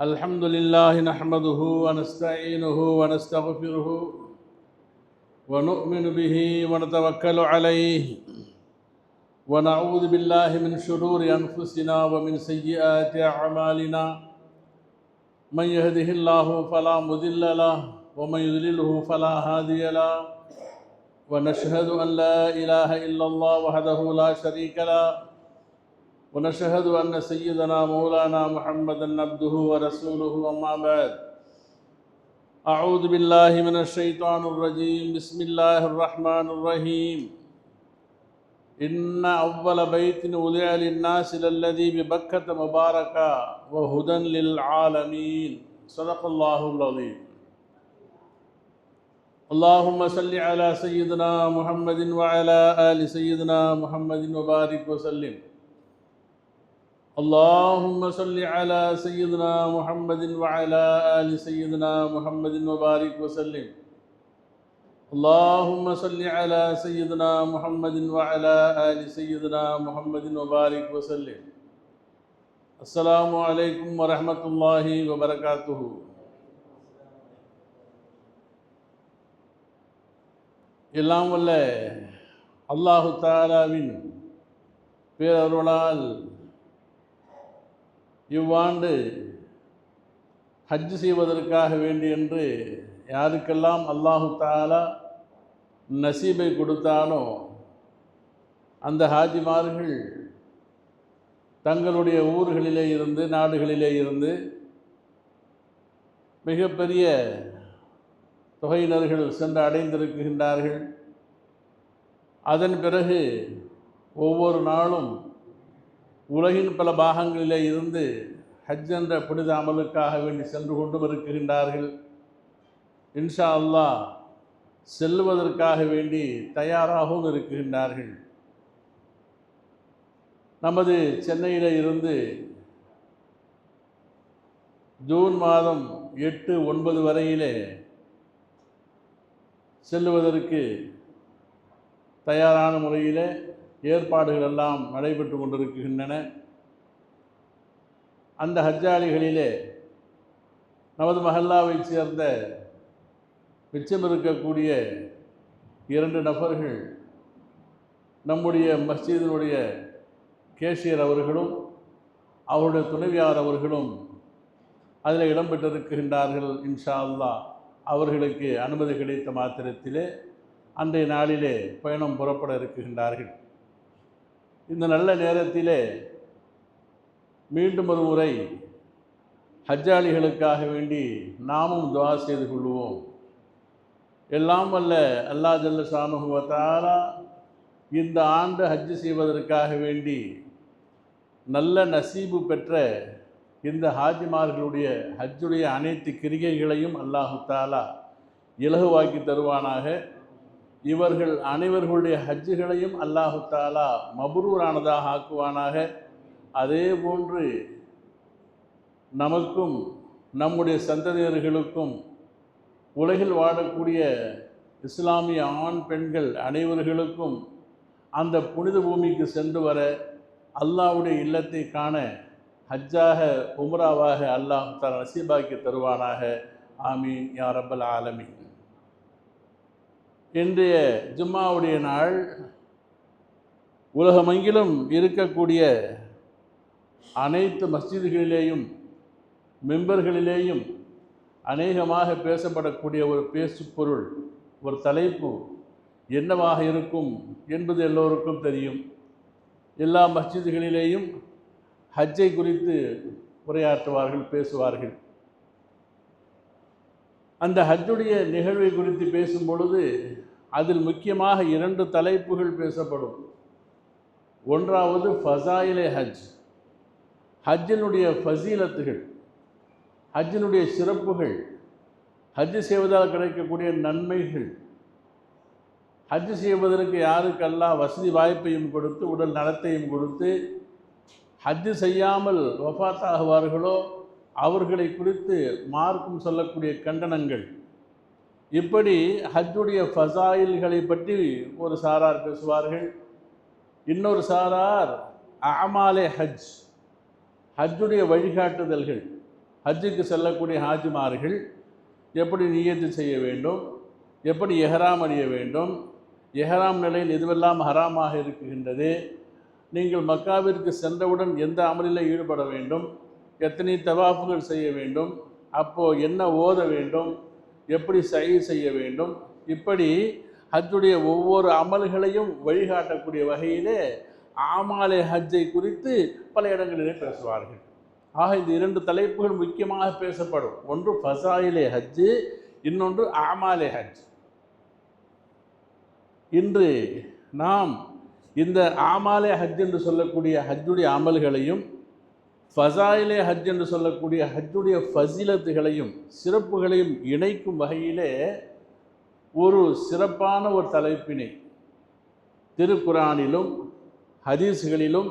الحمد لله نحمده ونستعينه ونستغفره ونؤمن به ونتوكل عليه ونعوذ بالله من شرور أنفسنا ومن سيئات أعمالنا. من يهده الله فلا مضل له ومن يضلله فلا هادي له. ونشهد أن لا إله إلا الله وحده لا شريك له. ونشهد أن سيدنا مولانا محمدا عبده ورسوله أما بعد. أعوذ بالله من الشيطان الرجيم. بسم الله الرحمن الرحيم. إن أول بيت وضع للناس للذي ببكة مباركا وهدى للعالمين. صدق الله العظيم. اللهم صل على سيدنا محمد وعلى آل سيدنا محمد وبارك وسلم. اللهم صل على سيدنا محمد وعلى آل سيدنا محمد وبارك وسلم اللهم صل على سيدنا محمد وعلى آل سيدنا محمد وبارك وسلم السلام عليكم ورحمة الله وبركاته எல்லாம் வல்ல அல்லாஹு தாலாவின் பேரருளால் இவ்வாண்டு ஹஜ் செய்வதற்காக வேண்டி என்று யாருக்கெல்லாம் அல்லாஹு தாலா நசீபை கொடுத்தானோ அந்த ஹாஜிமார்கள் தங்களுடைய ஊர்களிலே இருந்து நாடுகளிலே இருந்து மிகப்பெரிய தொகையினர்கள் சென்று அடைந்திருக்கின்றார்கள். அதன் பிறகு ஒவ்வொரு நாளும் உலகின் பல பாகங்களிலே இருந்து ஹஜ் என்ற புனித அமலுக்காக வேண்டி சென்று கொண்டும் இருக்கின்றார்கள். இன்ஷா அல்லாஹ் செல்வதற்காக வேண்டி தயாராகவும் இருக்கின்றார்கள். நமது சென்னையில் இருந்து ஜூன் மாதம் எட்டு ஒன்பது வரையிலே செல்லுவதற்கு தயாரான முறையிலே ஏற்பாடுகள் எல்லாம் நடைபெற்று கொண்டிருக்கின்றன. அந்த ஹஜ்ஜாலிகளிலே நமது மஹல்லாவைச் சேர்ந்த மிச்சம் இருக்கக்கூடிய இரண்டு நபர்கள் நம்முடைய மஸ்ஜிதினுடைய கேஷியர் அவர்களும் அவருடைய துணைவியார் அவர்களும் அதில் இடம்பெற்றிருக்கின்றார்கள் இன்ஷா அல்லாஹ் அவர்களுக்கு அனுமதி கிடைத்த மாத்திரத்திலே அன்றைய நாளிலே பயணம் புறப்பட இருக்கின்றார்கள். இந்த நல்ல நேரத்திலே மீண்டும் ஒரு முறை ஹஜ்ஜாளிகளுக்காக வேண்டி நாமும் துவா செய்து கொள்வோம். எல்லாம் வல்ல அல்லா ஜல்ல சானுகுவத்தாலா இந்த ஆண்டு ஹஜ்ஜு செய்வதற்காக வேண்டி நல்ல நசீபு பெற்ற இந்த ஹாஜிமார்களுடைய ஹஜ்ஜுடைய அனைத்து கிரிகைகளையும் அல்லாஹு தாலா இலகுவாக்கி தருவானாக. இவர்கள் அனைவர்களுடைய ஹஜ்ஜுகளையும் அல்லாஹு தாலா மபுரூரானதாக ஆக்குவானாக. அதே போன்று நமக்கும் நம்முடைய சந்ததியர்களுக்கும் உலகில் வாழக்கூடிய இஸ்லாமிய ஆண் பெண்கள் அனைவர்களுக்கும் அந்த புனித பூமிக்கு சென்று வர அல்லாவுடைய இல்லத்தை காண ஹஜ்ஜாக உம்ராவாக அல்லாஹ் தர நசீபாக்கி தருவானாக. ஆமீன். யா ரப்பல் ஆலமீன். இன்றைய ஜும்மாவுடைய நாள் உலகமெங்கிலும் இருக்கக்கூடிய அனைத்து மஸ்ஜிதுகளிலேயும் மெம்பர்களிலேயும் அநேகமாக பேசப்படக்கூடிய ஒரு பேசு பொருள் ஒரு தலைப்பு என்னவாக இருக்கும் என்பது எல்லோருக்கும் தெரியும். எல்லா மஸ்ஜிதுகளிலேயும் ஹஜ்ஜை குறித்து உரையாற்றுவார்கள் பேசுவார்கள். அந்த ஹஜ்ஜுடைய நிகழ்வை குறித்து பேசும் பொழுது அதில் முக்கியமாக இரண்டு தலைப்புகள் பேசப்படும். ஒன்றாவது ஃபசாயிலே ஹஜ். ஹஜ்ஜினுடைய ஃபசீலத்துகள் ஹஜ்ஜினுடைய சிறப்புகள் ஹஜ்ஜு செய்வதால் கிடைக்கக்கூடிய நன்மைகள். ஹஜ்ஜு செய்வதற்கு யாருக்கெல்லாம் வசதி வாய்ப்பையும் கொடுத்து உடல் நலத்தையும் கொடுத்து ஹஜ்ஜு செய்யாமல் வஃபாத்தாகுவார்களோ அவர்களை குறித்து மார்க்கும் சொல்லக்கூடிய கண்டனங்கள். இப்படி ஹஜ்ஜுடைய ஃபசாயில்களை பற்றி ஒரு சாரார் பேசுவார்கள். இன்னொரு சாரார் அமாலே ஹஜ் ஹஜ்ஜுடைய வழிகாட்டுதல்கள் ஹஜ்ஜுக்கு செல்லக்கூடிய ஹாஜிமார்கள் எப்படி நியத்து செய்ய வேண்டும் எப்படி எஹராம் அணிய வேண்டும் எஹராம் நிலையில் எதுவெல்லாம் ஹராமாக இருக்குகின்றது நீங்கள் மக்காவிற்கு சென்றவுடன் எந்த அமலில் ஈடுபட வேண்டும் எத்தனை தவாஃபுகள் செய்ய வேண்டும்? அப்போது என்ன ஓத வேண்டும்? எப்படி சை செய்ய வேண்டும்? இப்படி ஹஜ்ஜுடைய ஒவ்வொரு அமல்களையும் வழிகாட்டக்கூடிய வகையிலே ஆமாலே ஹஜ்ஜை குறித்து பல இடங்களிலே பேசுவார்கள். ஆக இந்த இரண்டு தலைப்புகள் முக்கியமாக பேசப்படும். ஒன்று ஃபசாயிலே ஹஜ்ஜு இன்னொன்று ஆமாலே ஹஜ் இன்று நாம் இந்த ஆமாலே ஹஜ் என்று சொல்லக்கூடிய ஹஜ்ஜுடைய அமல்களையும் ஃபசாயிலே ஹஜ் என்று சொல்லக்கூடிய ஹஜ்ஜுடைய ஃபசிலத்துகளையும் சிறப்புகளையும் இணைக்கும் வகையிலே ஒரு சிறப்பான ஒரு தலைப்பினை திருக்குரானிலும் ஹதீஸ்களிலும்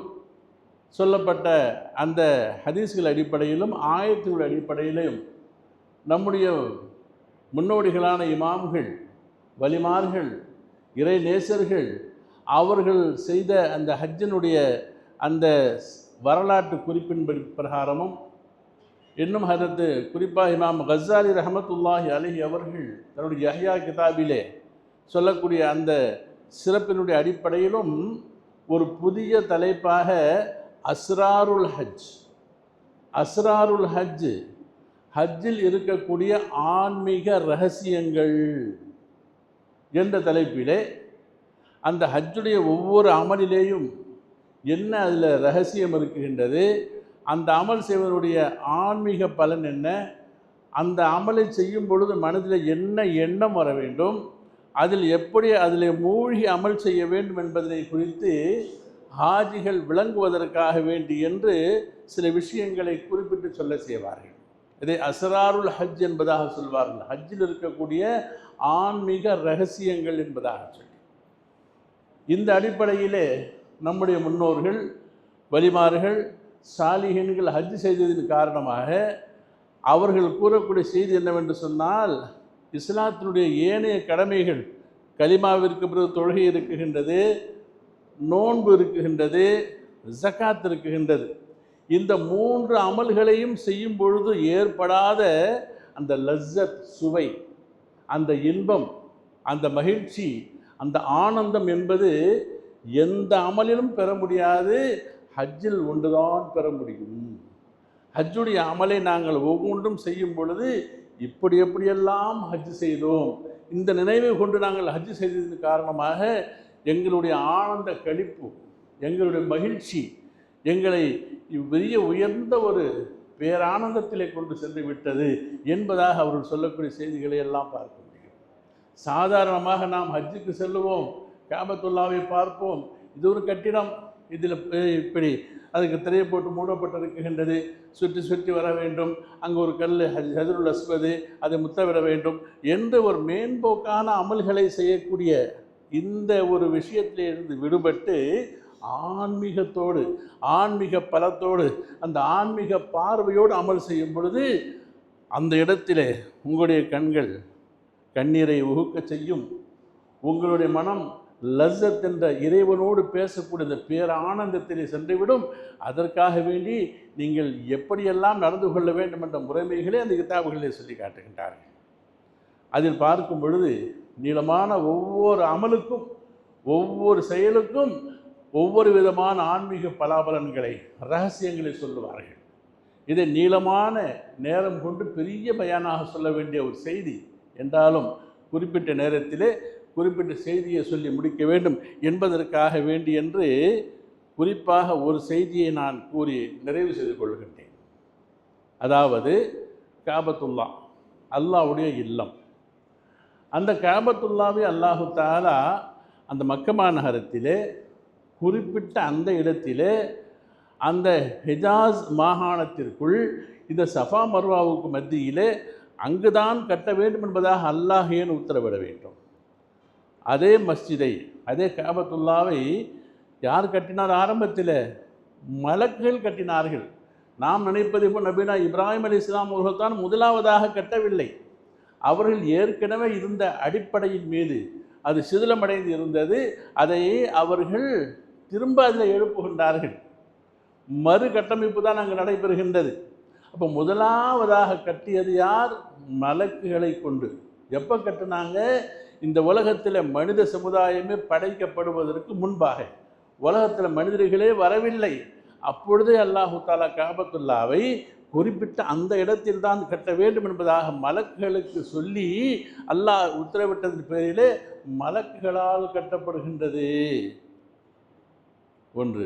சொல்லப்பட்ட அந்த ஹதீஸ்கள் அடிப்படையிலும் ஆயத்தின் அடிப்படையிலும் நம்முடைய முன்னோடிகளான இமாம்கள் வலிமார்கள் இறை நேசர்கள் அவர்கள் செய்த அந்த ஹஜ்ஜினுடைய அந்த வரலாற்று குறிப்பின் பிரகாரமும் இன்னும் அதற்கு குறிப்பாக இமாம் கசாலி ரஹமத்துல்லாஹி அலஹி அவர்கள் தன்னுடைய யஹ்யா கிதாபிலே சொல்லக்கூடிய அந்த சிறப்பினுடைய அடிப்படையிலும் ஒரு புதிய தலைப்பாக அஸ்ராருல் ஹஜ். அஸ்ராருல் ஹஜ் ஹஜ்ஜில் இருக்கக்கூடிய ஆன்மீக ரகசியங்கள் என்ற தலைப்பிலே அந்த ஹஜ்ஜுடைய ஒவ்வொரு அமலிலேயும் என்ன அதில் ரகசியம் இருக்குகின்றது அந்த அமல் செய்வதனுடைய ஆன்மீக பலன் என்ன? அந்த அமலை செய்யும் பொழுது மனதில் என்ன எண்ணம் வர வேண்டும்? அதில் எப்படி அதில் மூழ்கி அமல் செய்ய வேண்டும் என்பதனை குறித்து ஹாஜிகள் விளங்குவதற்காக வேண்டி என்று சில விஷயங்களை குறிப்பிட்டு சொல்ல செய்வார்கள். இதை அசராருல் ஹஜ் என்பதாக சொல்வார்கள். ஹஜ்ஜில் இருக்கக்கூடிய ஆன்மீக ரகசியங்கள் என்பதாக சொல்லி. இந்த அடிப்படையிலே நம்முடைய முன்னோர்கள் வலிமார்கள் சாலிகன்கள் ஹஜ் செய்ததின் காரணமாக அவர்கள் கூறக்கூடிய செய்தி என்னவென்று சொன்னால் இஸ்லாத்தினுடைய ஏனைய கடமைகள் கலிமாவிற்கு பிறகு தொழுகை இருக்குகின்றது நோன்பு இருக்குகின்றது ஜக்காத் இருக்குகின்றது. இந்த மூன்று அமல்களையும் செய்யும் பொழுது ஏற்படாத அந்த லஸ்ஸத் சுவை அந்த இன்பம் அந்த மகிழ்ச்சி அந்த ஆனந்தம் என்பது எந்த அமலிலும் பெற முடியாது. ஹஜ்ஜில் ஒன்றுதான் பெற முடியும். ஹஜ்ஜுடைய அமலை நாங்கள் ஒவ்வொன்றும் செய்யும் பொழுது இப்படி எப்படியெல்லாம் ஹஜ் செய்தோம் இந்த நினைவை கொண்டு நாங்கள் ஹஜ் செய்ததன் காரணமாக எங்களுடைய ஆனந்த கழிப்பு எங்களுடைய மகிழ்ச்சி எங்களை பெரிய உயர்ந்த ஒரு பேரானந்தத்திலே கொண்டு சென்று விட்டது என்பதாக அவர்கள் சொல்லக்கூடிய செய்திகளை எல்லாம் பார்க்க முடியும். சாதாரணமாக நாம் ஹஜ்ஜுக்கு செல்லுவோம் காபத்துல்லாவை பார்ப்போம். இது ஒரு கட்டிடம். இதில் இப்படி அதுக்கு திரையை போட்டு மூடப்பட்டிருக்கின்றது. சுற்றி சுற்றி வர வேண்டும். அங்கே ஒரு கல் ஹஜருல் அஸ்வது அதை முத்தவிட வேண்டும் என்று ஒரு மேம்போக்கான அமல்களை செய்யக்கூடிய இந்த ஒரு விஷயத்திலிருந்து விடுபட்டு ஆன்மீகத்தோடு ஆன்மீக பலத்தோடு அந்த ஆன்மீக பார்வையோடு அமல் செய்யும் பொழுது அந்த இடத்திலே உங்களுடைய கண்கள் கண்ணீரை உகுக்க செய்யும். உங்களுடைய மனம் லஸ்ஸத் என்ற இறைவனோடு பேசக்கூடிய இந்த பேரானந்தத்திலே சென்றுவிடும். அதற்காக வேண்டி நீங்கள் எப்படியெல்லாம் நடந்து கொள்ள வேண்டும் என்ற முறைமைகளே அந்த கிதாபுகளிலே சொல்லி காட்டுகின்றார்கள். அதில் பார்க்கும் பொழுது நீளமான ஒவ்வொரு அமலுக்கும் ஒவ்வொரு செயலுக்கும் ஒவ்வொரு விதமான ஆன்மீக பலாபலன்களை ரகசியங்களை சொல்லுவார்கள். இதை நீளமான நேரம் கொண்டு பெரிய பயானாக சொல்ல வேண்டிய ஒரு செய்தி என்றாலும் குறிப்பிட்ட நேரத்திலே குறிப்பிட்ட செய்தியை சொல்லி முடிக்க வேண்டும் என்பதற்காக வேண்டி என்று குறிப்பாக ஒரு செய்தியை நான் கூறி நிறைவு செய்து கொள்கின்றேன். அதாவது காபத்துல்லா அல்லாவுடைய இல்லம். அந்த காபத்துல்லாவை அல்லாஹு தாலா அந்த மக்கமா நகரத்திலே குறிப்பிட்ட அந்த இடத்திலே அந்த ஹிஜாஸ் மாகாணத்திற்குள் இந்த சஃபா மர்வாவுக்கு மத்தியிலே அங்குதான் கட்ட வேண்டும் என்பதாக அல்லாஹ் ஏன் உத்தரவிட வேண்டும்? அதே மஸ்ஜிதை அதே காபத்துல்லாவை யார் கட்டினார் ஆரம்பத்தில்? மலக்குகள் கட்டினார்கள். நாம் நினைப்பது இப்போ நபீனா இப்ராஹிம் அலி இஸ்லாம் அவர்கள் தான் முதலாவதாக கட்டவில்லை. அவர்கள் ஏற்கனவே இருந்த அடிப்படையின் மீது அது சிதிலமடைந்து இருந்தது. அதை அவர்கள் திரும்ப அதில் எழுப்புகின்றார்கள். மறு கட்டமைப்பு தான் அங்கு நடைபெறுகின்றது. அப்போ முதலாவதாக கட்டியது யார்? மலக்குகளை கொண்டு. எப்போ கட்டினாங்க? இந்த உலகத்தில் மனித சமுதாயமே படைக்கப்படுவதற்கு முன்பாக உலகத்தில் மனிதர்களே வரவில்லை. அப்பொழுதே அல்லாஹு தாலா காபத்துல்லாவை குறிப்பிட்ட அந்த இடத்தில் தான் கட்ட வேண்டும் என்பதாக மலக்குகளுக்கு சொல்லி அல்லாஹ் உத்தரவிட்டதன் பேரிலே மலக்குகளால் கட்டப்படுகின்றது. ஒன்று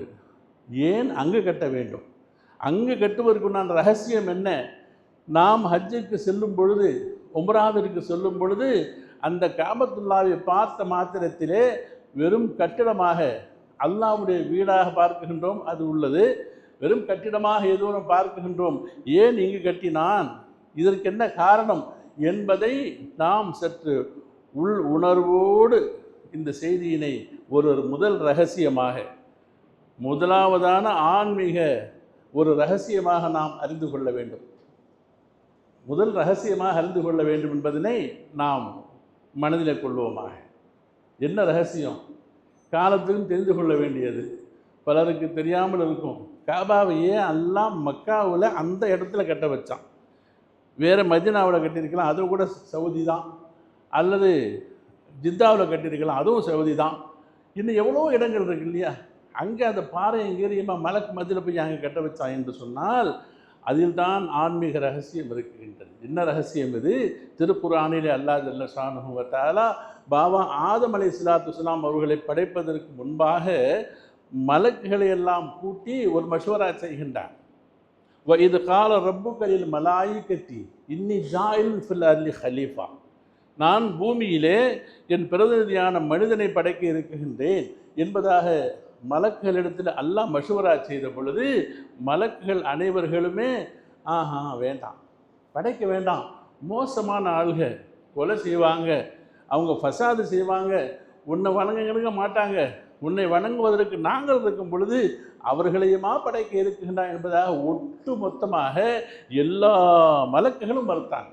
ஏன் அங்கு கட்ட வேண்டும்? அங்கு கட்டுவதற்குண்டான ரகசியம் என்ன? நாம் ஹஜ்ஜுக்கு செல்லும் பொழுது உம்ராவிற்கு செல்லும் பொழுது அந்த காபத்துல்லாவை பார்த்த மாத்திரத்திலே வெறும் கட்டிடமாக அல்லாவுடைய வீடாக பார்க்கின்றோம் அது உள்ளது. வெறும் கட்டிடமாக ஏதோ பார்க்கின்றோம் ஏன் இங்கு கட்டினான்? இதற்கு என்ன காரணம்? என்பதை நாம் சற்று உள் உணர்வோடு இந்த செய்தியினை ஒரு முதல் ரகசியமாக முதலாவதான ஆன்மீக ஒரு ரகசியமாக நாம் அறிந்து கொள்ள வேண்டும். முதல் ரகசியமாக அறிந்து கொள்ள வேண்டும் என்பதனை நாம் மனதில் கொள்வோமாக. என்ன ரகசியம்? காலத்திலும் தெரிந்து கொள்ள வேண்டியது. பலருக்கு தெரியாமல் இருக்கும். காபாவையே எல்லாம் மக்காவில் அந்த இடத்துல கட்ட வச்சான்? வேறு மதினாவில் கட்டியிருக்கலாம் அதுவும் கூட சவுதி தான். அல்லது ஜித்தாவில் கட்டியிருக்கலாம் அதுவும் சவுதி தான். இன்னும் எவ்வளோ இடங்கள் இருக்கு இல்லையா? அங்கே அந்த பாறை எங்கேயுமா மலைக்கு மதியில் போய் அங்கே கட்ட வச்சான் என்று சொன்னால் அதில்தான் ஆன்மீக ரகசியம் இருக்கின்றது. என்ன ரகசியம் இது? திருக்குறானிலே அல்லா ஜல்லஷானுவத்தாலா பாபா ஆதம் அலை சிலாத்து அவர்களை படைப்பதற்கு முன்பாக மலக்குகளை எல்லாம் கூட்டி ஒரு மஷூரா செய்கின்றான் வ இது கால ரப்புகளில் மலாயி கட்டி இன்னி ஜாயில் ஃபில் அல்லி ஹலீஃபா. நான் பூமியிலே என் பிரதிநிதியான மனிதனை படைக்க இருக்கின்றேன் என்பதாக மலக்குகளிடத்தில் அல்லாஹ் மஷூரா செய்த பொழுது மலக்குகள் அனைவர்களுமே ஆஹா வேண்டாம். படைக்க வேண்டாம். மோசமான ஆள்க கொலை செய்வாங்க. அவங்க ஃபசாது செய்வாங்க. உன்னை வணங்குங்க மாட்டாங்க. உன்னை வணங்குவதற்கு நாங்கள் இருக்கும் பொழுது அவர்களையுமா படைக்க இருக்கின்றான் என்பதாக ஒட்டு மொத்தமாக எல்லா மலக்குகளும் மறுத்தாங்க.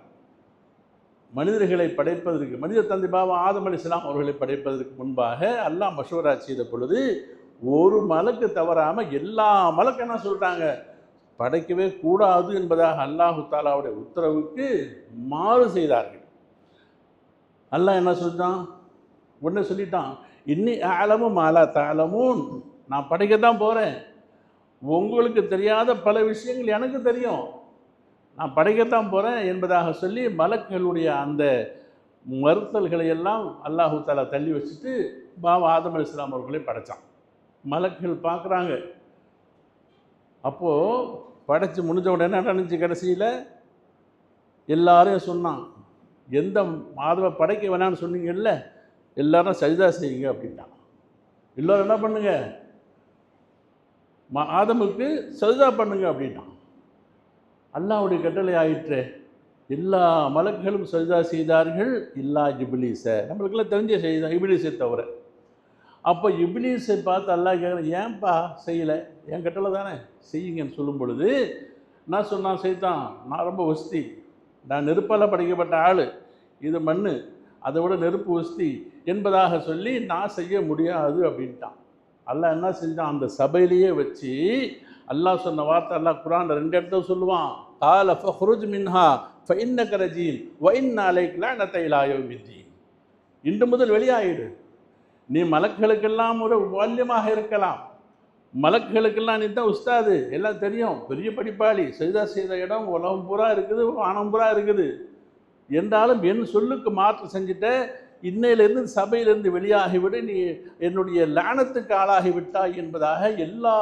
மனிதர்களை படைப்பதற்கு மனித தந்தை பாபா ஆதம் அலி இஸ்லாம் அவர்களை படைப்பதற்கு முன்பாக அல்லாஹ் மஷூரா செய்த பொழுது ஒரு மலக்கு தவறாமல் எல்லா மலக்கு என்ன சொல்கிறாங்க படைக்கவே கூடாது என்பதாக அல்லாஹு தாலாவுடைய உத்தரவுக்கு மாறு செய்தார்கள். அல்லாஹ் என்ன சொல்லிட்டான்? உடனே சொல்லிட்டான் இன்னி ஆலமும் மாலா தாளமும் நான் படைக்க தான் போகிறேன் உங்களுக்கு தெரியாத பல விஷயங்கள் எனக்கு தெரியும். நான் படைக்கத்தான் போகிறேன் என்பதாக சொல்லி மலக்குகளுடைய அந்த மறுத்தல்களை எல்லாம் அல்லாஹு தாலா தள்ளி வச்சுட்டு பாபா ஆதம் அலி இஸ்லாம் அவர்களை படைத்தான் மலக்குகள் பார்க்குறாங்க. அப்போது படைத்து முடிஞ்ச உடனே என்ன நடந்துச்சு கடைசியில்? எல்லாரையும் சொன்னான் எந்த மாதவ படைக்க வேணாம்னு சொன்னீங்கல்ல எல்லாரும் சரிதா செய்யுங்க அப்படின்ட்டான். எல்லோரும் என்ன பண்ணுங்க? மா ஆதமுக்கு சஜிதா பண்ணுங்க அப்படின்ட்டான். அல்லாவுடைய கட்டளை ஆயிற்று. எல்லா மலக்குகளும் சஜிதா செய்தார்கள் இல்லா இபிலீஸை. நம்மளுக்கெல்லாம் தெரிஞ்ச செய்தான் இபிலிசை தவிர. அப்போ இபிலீஸை பார்த்து அல்லா கேட்குறேன் ஏன்பா செய்யலை? என் கட்டளை தானே செய்யுங்கன்னு சொல்லும் பொழுது நான் சொன்னான் செய்தான் நான் ரொம்ப வசதி நான் நெருப்பால் படைக்கப்பட்ட ஆள். இது மண் அதை விட நெருப்பு வசதி என்பதாக சொல்லி நான் செய்ய முடியாது அப்படின்ட்டான். அல்லாஹ் என்ன செஞ்சான்? அந்த சபையிலேயே வச்சு அல்லாஹ் சொன்ன வார்த்தை அல்லாஹ் குரான் ரெண்டு இடத்துல சொல்லுவான். கால ஃபஹ்ருஜ் மின்ஹா ஃபைன்ன ரஜீம் வைன் நாளைக்குலாம் தைலாயோ விஜி இன்று முதல் வெளியாயிடு நீ மலக்குகளுக்கெல்லாம் ஒரு வால்யமாக இருக்கலாம். மலக்குகளுக்கெல்லாம் நீ தான் உஸ்தாது. எல்லாம் தெரியும். பெரிய படிப்பாளி. செய்தா செய்த இடம் உலகம் பூரா இருக்குது வானம் பூரா இருக்குது. என்றாலும் என் சொல்லுக்கு மாற்று செஞ்சுட்ட இன்னையிலிருந்து சபையிலிருந்து வெளியாகிவிட. நீ என்னுடைய லானத்துக்கு ஆளாகி விட்டாய் என்பதாக எல்லா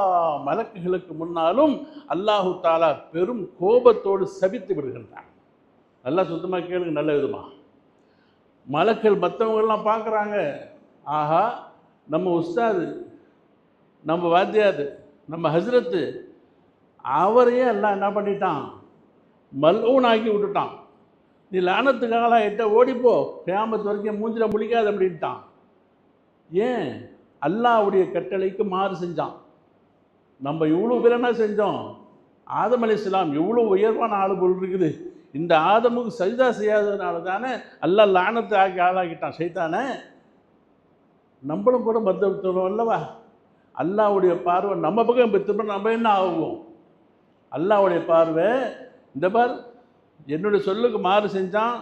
மலக்குகளுக்கு முன்னாலும் அல்லாஹு தாலா பெரும் கோபத்தோடு சபித்து விடுகின்றான். நல்லா சுத்தமாக கேளுங்க நல்ல விதமா. மலக்கள் மற்றவங்கள்லாம் பார்க்குறாங்க. ஆஹா நம்ம உஸ்தாது நம்ம வாத்தியார் நம்ம ஹஸ்ரத்து அவரையே எல்லாம் என்ன பண்ணிட்டான்? மல்ஊன் ஆக்கி விட்டுட்டான். நீ லானத்துக்காக எட்ட ஓடிப்போ கேமத்து வரைக்கும் மூஞ்சில முழிக்காது அப்படின்ட்டான். ஏன்? அல்லாவுடைய கட்டளைக்கு மாறு செஞ்சான். நம்ம இவ்வளோ பேர் என்ன செஞ்சோம்? ஆதம் அலி இஸ்லாம் எவ்வளோ உயர்வான ஆளு பொருள் இருக்குது. இந்த ஆதமுக்கு சரிதா செய்யாததுனால தானே அல்லாஹ் லானத்தை ஆக்கி ஆளாக்கிட்டான் சைத்தானே. நம்மளும் கூட மருத்துவம் அல்லவா? அல்லாவுடைய பார்வை நம்ம பக்கம் பெற்றுப்ப நம்ம என்ன ஆகும் அல்லாவுடைய பார்வை இந்த பார் என்னுடைய சொல்லுக்கு மாறு செஞ்சான்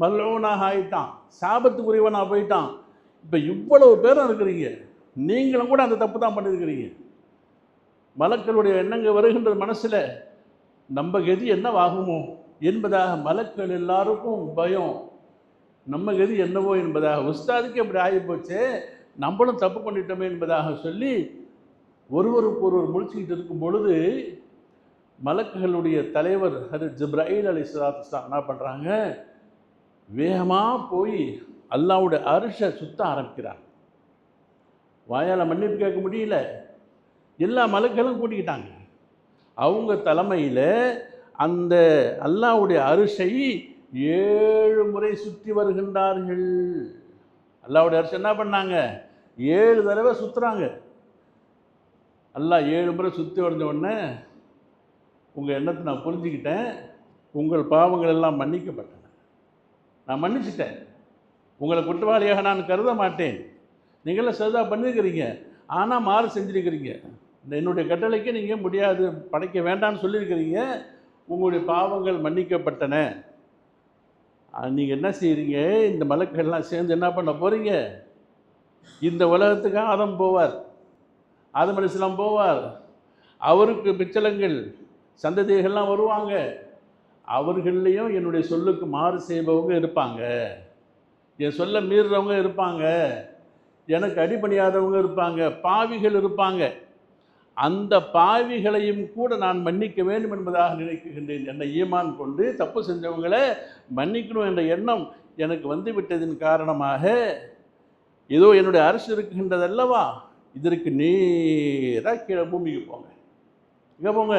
மல்லவனாக ஆயிட்டான் சாபத்துக்குரியவனாக போயிட்டான். இப்போ இவ்வளவு பேரும் இருக்கிறீங்க. நீங்களும் கூட அந்த தப்பு தான் பண்ணியிருக்கிறீங்க மலக்களுடைய எண்ணங்கள் வருகின்ற மனசில். நம்ம கதி என்னவாகுமோ? என்பதாக மலக்கள் எல்லாருக்கும் பயம். நம்ம கதி என்னவோ என்பதாக உஸ்தாதுக்கு அப்படி ஆகிப்போச்சே நம்மளும் தப்பு பண்ணிட்டோமே என்பதாக சொல்லி ஒருவருக்கு ஒருவர் முடிச்சுக்கிட்டு இருக்கும் பொழுது மலக்குகளுடைய தலைவர் அது ஜிப்ராஹில் அலி சலாத்து என்ன பண்ணுறாங்க வேகமாக போய் அல்லாவுடைய அரிசை சுத்த ஆரம்பிக்கிறாங்க. வாயால் மன்னிப்பு கேட்க முடியல. எல்லா மலக்களும் கூட்டிக்கிட்டாங்க. அவங்க தலைமையில் அந்த அல்லாவுடைய அரிசை ஏழு முறை சுற்றி வருகின்றார்கள். அல்லாவுடைய அரசு என்ன பண்ணாங்க? ஏழு தடவை சுற்றுறாங்க அல்லா ஏழு முறை சுற்றி வந்த உடனே உங்கள் எண்ணத்தை நான் புரிஞ்சுக்கிட்டேன். உங்கள் பாவங்கள் எல்லாம் மன்னிக்கப்பட்டன. நான் மன்னிச்சிட்டேன். உங்களை குற்றவாளியாக நான் கருத மாட்டேன். நீங்களாம் சரிதாக பண்ணியிருக்கிறீங்க ஆனால் மாறு செஞ்சுருக்கிறீங்க. இந்த என்னுடைய கட்டளைக்கு நீங்கள் முடியாது படைக்க வேண்டாம்னு சொல்லியிருக்கிறீங்க உங்களுடைய பாவங்கள் மன்னிக்கப்பட்டன. நீங்கள் என்ன செய்கிறீங்க இந்த மலக்கெல்லாம் சேர்ந்து என்ன பண்ண போகிறீங்க இந்த உலகத்துக்கு ஆதம் போவார். ஆதம் அலிஸ்லாம் போவார். அவருக்கு பிச்சலங்கள் சந்ததிகள்லாம் வருவாங்க. அவர்கள்லேயும் என்னுடைய சொல்லுக்கு மாறு செய்பவங்க இருப்பாங்க. என் சொல்ல மீறுறவங்க இருப்பாங்க. எனக்கு அடிபணியாதவங்க இருப்பாங்க. பாவிகள் இருப்பாங்க. அந்த பாவிகளையும் கூட நான் மன்னிக்க வேண்டும் என்பதாக நினைக்கின்றேன் என்னை ஈமான் கொண்டு தப்பு செஞ்சவங்களை மன்னிக்கணும் என்ற எண்ணம் எனக்கு வந்துவிட்டதின் காரணமாக ஏதோ என்னுடைய அரசு இருக்குகின்றது அல்லவா இதற்கு நேராக கீழே பூமிக்கு போங்க. இங்கே போங்க.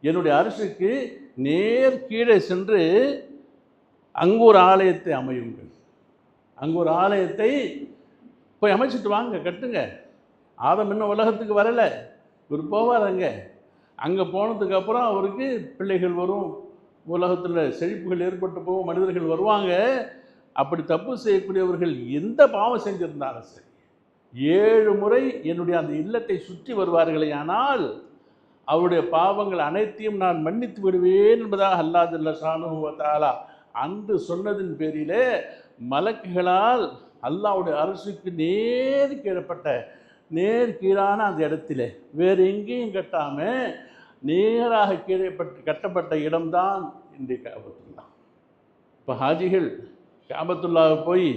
என்னுடைய அரசுக்கு நேர் கீழே சென்று அங்கு ஒரு ஆலயத்தை அமையுங்கள். அங்கு ஒரு ஆலயத்தை போய் அமைச்சிட்டு வாங்க கட்டுங்க. ஆதம் இன்னும் உலகத்துக்கு வரலை. இவர் போவார் அங்கே அங்கே போனதுக்கப்புறம் அவருக்கு பிள்ளைகள் வரும். உலகத்தில் செழிப்புகள் ஏற்பட்டு போகும். மனிதர்கள் வருவாங்க. அப்படி தப்பு செய்யக்கூடியவர்கள் எந்த பாவம் செஞ்சிருந்தாலும் சரி ஏழு முறை என்னுடைய அந்த இல்லத்தை சுற்றி வருவார்களே. ஆனால் அவருடைய பாவங்கள் அனைத்தையும் நான் மன்னித்து விடுவேன் என்பதாக அல்லாதுல்ல சானுவத்தாலா அன்று சொன்னதின் பேரிலே மலக்குகளால் அல்லாவுடைய அரசுக்கு நேர் கீழப்பட்ட நேர் கீழான அந்த இடத்துல. வேறு எங்கேயும் கட்டாமல் நேராக கீழே பட்டு கட்டப்பட்ட இடம்தான் இன்றைய காபத்துல்லா. இப்போ ஹாஜிகள் காபத்துல்லாவை போய்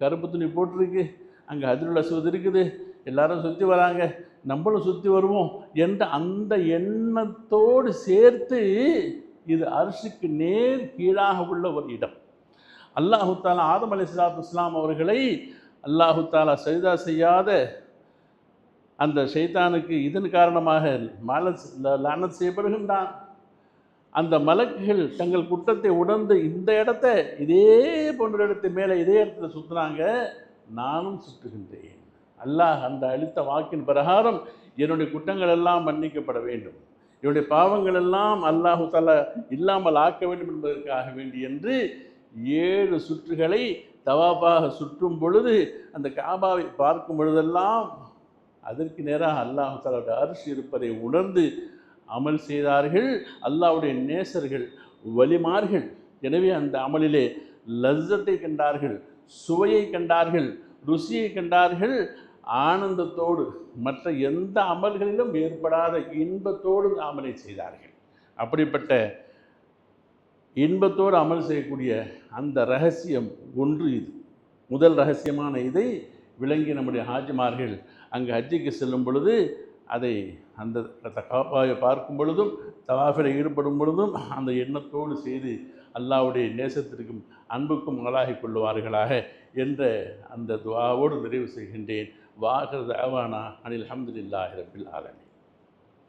கருப்பு துணி போட்டிருக்கு அங்கே அதிருள்ள சுவது இருக்குது எல்லாரும் சுற்றி வராங்க நம்மளும் சுற்றி வருவோம் என்ற அந்த எண்ணத்தோடு சேர்த்து இது அரிசிக்கு நேர் கீழாக உள்ள ஒரு இடம். அல்லாஹு தாலா ஆதம் அலி சலாத்து இஸ்லாம் அவர்களை அல்லாஹு தாலா சரிதா செய்யாத அந்த ஷைத்தானுக்கு இதன் காரணமாக மாலத் லானத் செய்யப்படுகின்றான். அந்த மலக்குகள் தங்கள் குற்றத்தை உணர்ந்து இந்த இடத்த இதே போன்ற இடத்து மேலே இதே இடத்துல சுற்றுனாங்க நானும் சுற்றுகின்றேன் அல்லாஹ் அந்த அளித்த வாக்கின் பிரகாரம் என்னுடைய குற்றங்கள் எல்லாம் மன்னிக்கப்பட வேண்டும். என்னுடைய பாவங்கள் எல்லாம் அல்லாஹு தலா இல்லாமல் ஆக்க வேண்டும் என்பதற்காக வேண்டி என்று ஏழு சுற்றுகளை தவாபாக சுற்றும் பொழுது அந்த காபாவை பார்க்கும் பொழுதெல்லாம் அதற்கு நேராக அல்லாஹு தாலாவுடைய அரிசி இருப்பதை உணர்ந்து அமல் செய்தார்கள் அல்லாஹ்வுடைய நேசர்கள் வலிமார்கள். எனவே அந்த அமலிலே லஜ்ஜத்தை கண்டார்கள் சுவையை கண்டார்கள் ருசியை கண்டார்கள். ஆனந்தத்தோடு மற்ற எந்த அமல்களிலும் ஏற்படாத இன்பத்தோடு இந்த அமலை செய்தார்கள். அப்படிப்பட்ட இன்பத்தோடு அமல் செய்யக்கூடிய அந்த ரகசியம் ஒன்று இது. முதல் ரகசியமான இதை விளங்கி நம்முடைய ஹாஜிமார்கள் அங்கு ஹஜ்ஜிக்கு செல்லும் பொழுது அதை அந்த தகாபாவை பார்க்கும் பொழுதும் தவாஃபில் ஈடுபடும் பொழுதும் அந்த எண்ணத்தோடு செய்து அல்லாவுடைய நேசத்திற்கும் அன்புக்கும் ஆளாகி கொள்ளுவார்களாக என்ற அந்த துவாவோடு நிறைவு செய்கின்றேன். வாகர் தாவானா அனில் அஹமதுல்லாஹிரபில் ஆலமி